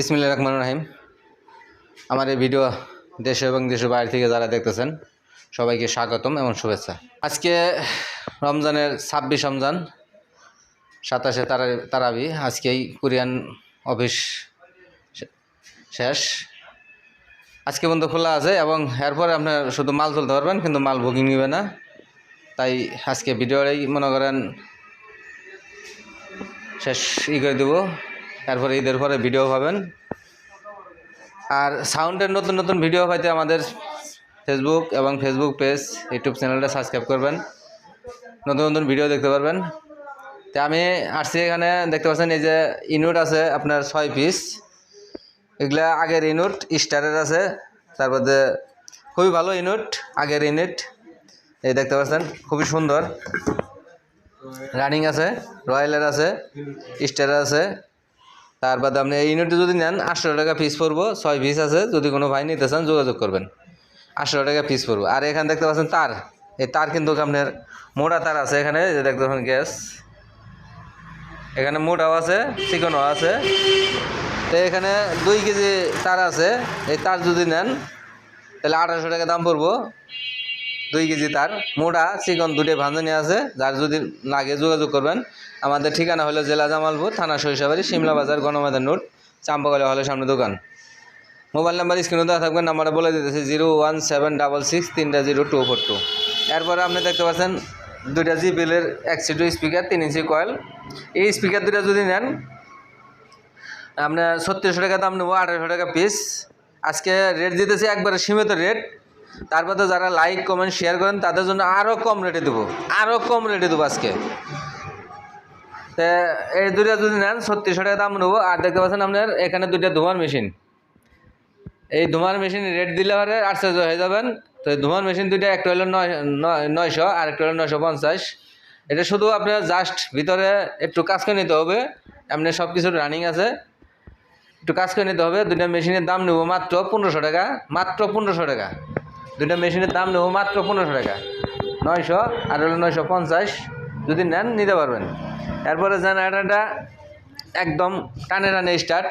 ইসমিল্লা রহমান রাহিম। আমার এই ভিডিও দেশে এবং দেশের বাইরে থেকে যারা দেখতেছেন, সবাইকে স্বাগতম এবং শুভেচ্ছা। আজকে রমজানের ছাব্বিশ রমজান, সাতাশে তারা তারাবি, আজকেই কোরিয়ান অফিস শেষ। আজকে পর্যন্ত খোলা আছে এবং এরপরে আপনার শুধু মাল তুলতে পারবেন, কিন্তু মাল বুকিং নেবে না। তাই আজকে ভিডিওটাই মনে করেন শেষ ই করে দেবো। তারপরে ঈদের পরে ভিডিও পাবেন। আর সাউন্ডের নতুন নতুন ভিডিও পাইতে আমাদের ফেসবুক এবং ফেসবুক পেজ ইউটিউব চ্যানেলটা সাবস্ক্রাইব করবেন। নতুন নতুন ভিডিও দেখতে পারবেন। তো আমি আসছি এখানে, দেখতে পাচ্ছেন এই যে ইনুট আছে আপনার ছয় পিস এগুলা আগের ইনুট স্টারের আছে। তারপরে খুবই ভালো ইনুট আগের ইউনিট এই দেখতে পাচ্ছেন, খুবই সুন্দর। রানিং আছে রয়্যালের আছে স্টারের আছে। তারপর আপনি এই ইউনিটে যদি নেন আটশো টাকা পিস পড়ব, ছয় পিস আছে, যদি কোনো ভাই নিতে চান, যোগাযোগ করবেন। আটশো টাকা পিস পড়ব। আর এখানে দেখতে পাচ্ছেন তার। এই তার কিন্তু আপনার মোটা তার আছে এখানে যে দেখতে পাচ্ছেন গ্যাস। এখানে মোটাও আছে, চিকনও আছে। তো এখানে দুই কেজি তার আছে। এই তার যদি নেন, তাহলে আঠারোশো টাকা দাম পড়ব। দুই কেজি তার মোটা চিকন দুটো ভাঞ্জনি আছে, যার যদি লাগে যোগাযোগ করবেন। আমাদের ঠিকানা হলো জেলা জামালপুর, থানা সরিষাবাড়ি শিমলা বাজার গণমাদার নোট চাম্পাকলে হলের সামনে দোকান। মোবাইল নাম্বার স্ক্রিনে দেওয়া থাকবেন নাম্বারটা বলে দিতেছি zero one seven double six তিনটা জিরো টু ফোর টু। এরপরে আপনি দেখতে পাচ্ছেন দুইটা জিবিলের এক সিটু স্পিকার, তিন ইঞ্চি কয়েল। এই স্পিকার দুটা যদি নেন, আপনার ছত্রিশশো টাকা দাম নেব, আঠারোশো টাকা পিস। আজকে রেট দিতেছি একবারে সীমিত রেট তারপরে যারা লাইক কমেন্ট শেয়ার করেন, তাদের জন্য আরও কম রেটে দেবো। আরও কম রেটে দেবো আজকে। তা এই দুইটা যদি নেন, ছত্রিশশো টাকা দাম নেব। আর দেখতে পাচ্ছেন আপনার, এখানে দুইটা ধোঁয়ার মেশিন এই ধোঁয়ার মেশিন রেট দিলে পরে আশ্চর্য হয়ে যাবেন। তো ধোঁয়ার মেশিন দুইটা, একটা হলো নয় নয়- নয়শো আর একটা হলো নয়শো পঞ্চাশ। এটা শুধু আপনার জাস্ট ভিতরে একটু কাজ করে নিতে হবে। এমনি সব কিছু রানিং আছে। একটু কাজ করে নিতে হবে। দুইটা মেশিনের দাম নেব মাত্র পনেরোশো টাকা। মাত্র পনেরোশো টাকা। দুইটা মেশিনের দাম নেব মাত্র পনেরোশো টাকা। নয়শো আর হলো নয়শো পঞ্চাশ। যদি নেন, নিতে পারবেন। এরপরে জেনারেটারটা একদম টানে টানে স্টার্ট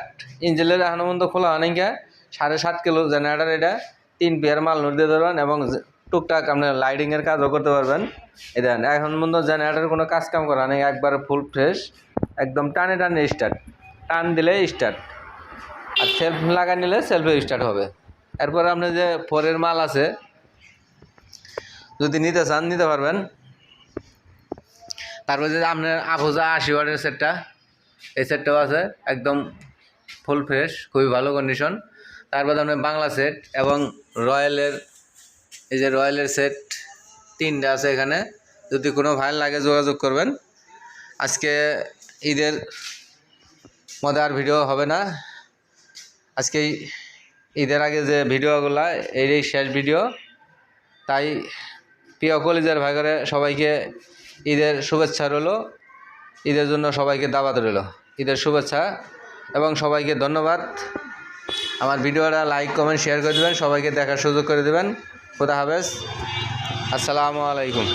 ইঞ্জিনের এখনও পর্যন্ত খোলা হয় নাই কা। সাড়ে সাত কিলো জেনারেটার এটা। তিন পেয়ার মাল নোট দিতে পারবেন এবং টুকটাক আপনার লাইটিংয়ের কাজও করতে পারবেন। এটা এখন পর্যন্ত জেনারেটার কোনো কাজ কাম করা নেই, একবার ফুল ফ্রেশ একদম টানে টানে স্টার্ট টান দিলে স্টার্ট আর সেলফ লাগা নিলে সেলফে স্টার্ট হবে। এরপর আপনার যে ফোরের মাল আছে, যদি নিতে চান, নিতে পারবেন। তারপরে যে আপনার আফোজা আশি ওয়াটের সেটটা, এই সেটটাও আছে, একদম ফুল ফ্রেশ খুবই ভালো কন্ডিশন তারপর আপনার বাংলা সেট এবং রয়্যালের, এই যে রয়্যালের সেট তিনটা আছে এখানে। যদি কোনো ভাইল লাগে যোগাযোগ করবেন। আজকে ঈদের মধ্যে আর ভিডিও হবে না। আজকে এই ঈদের আগে যে ভিডিওগুলো এই শেষ ভিডিও। তাই প্রিয় কলিজার ভাই করে সবাইকে ঈদের শুভেচ্ছা রইল। ঈদের জন্য সবাইকে দাবাত রইল। ঈদের শুভেচ্ছা এবং সবাইকে ধন্যবাদ। আমার ভিডিওটা লাইক কমেন্ট শেয়ার করে দেবেন। সবাইকে দেখার সুযোগ করে দেবেন। খুদা হাফেজ। আসসালামু আলাইকুম।